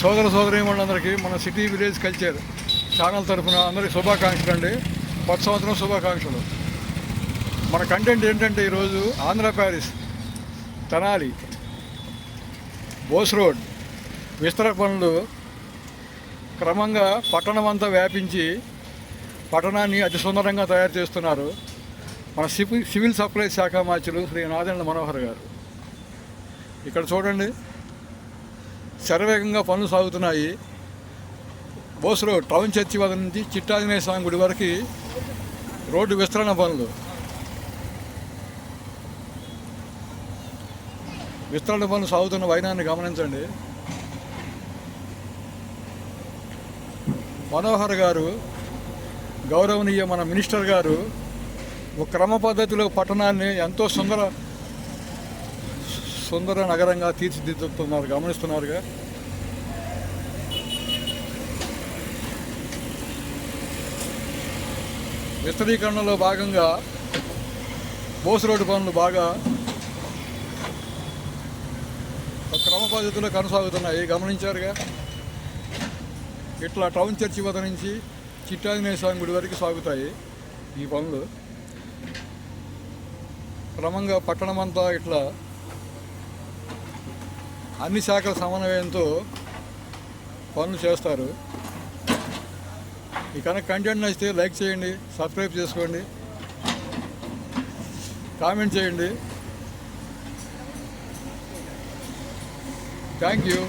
సోదర సోదరీమణులందరికీ మన city village culture channel తరఫున అందరికీ శుభాకాంక్షలు అండి. కొత్త సంవత్సరం శుభాకాంక్షలు. మన కంటెంట్ ఏంటంటే ఈరోజు ఆంధ్ర ప్యారిస్ తెనాలి బోస్ రోడ్ విస్తర పనులు క్రమంగా పట్టణం అంతా వ్యాపించి పట్టణాన్ని అతి సుందరంగా తయారు చేస్తున్నారు మన సివిల్ సివిల్ సప్లైస్ శాఖ మార్చులు శ్రీ నాదెండ్ల మనోహర్ గారు. ఇక్కడ చూడండి శరవేగంగా పనులు సాగుతున్నాయి. బోసులో టౌన్ చర్చి వద్ద నుంచి చిట్టాంజనేయ స్వామి గుడి వరకు రోడ్డు విస్తరణ పనులు. విస్తరణ పనులు సాగుతున్న వైనాన్ని గమనించండి. మనోహర్ గారు గౌరవనీయ మన మినిస్టర్ గారు ఒక క్రమ పద్ధతిలో పట్టణాన్ని ఎంతో సుందర సుందర నగరంగా తీర్చిదిద్దుతున్నారు గమనిస్తున్నారుగా? విస్తరీకరణలో భాగంగా బోస్ రోడ్డు పనులు బాగా క్రమ పద్ధతిలో కొనసాగుతున్నాయి గమనించారుగా? ఇట్లా టౌన్ చర్చి వద్ద నుంచి చిట్టాంజనేయ స్వామి గుడి వరకు సాగుతాయి ఈ పనులు. క్రమంగా పట్టణమంతా ఇట్లా అన్ని శాఖల సమన్వయంతో పనులు చేస్తారు. ఈ కనుక కంటెంట్ నచ్చితే లైక్ చేయండి సబ్స్క్రైబ్ చేసుకోండి కామెంట్ చేయండి. Thank you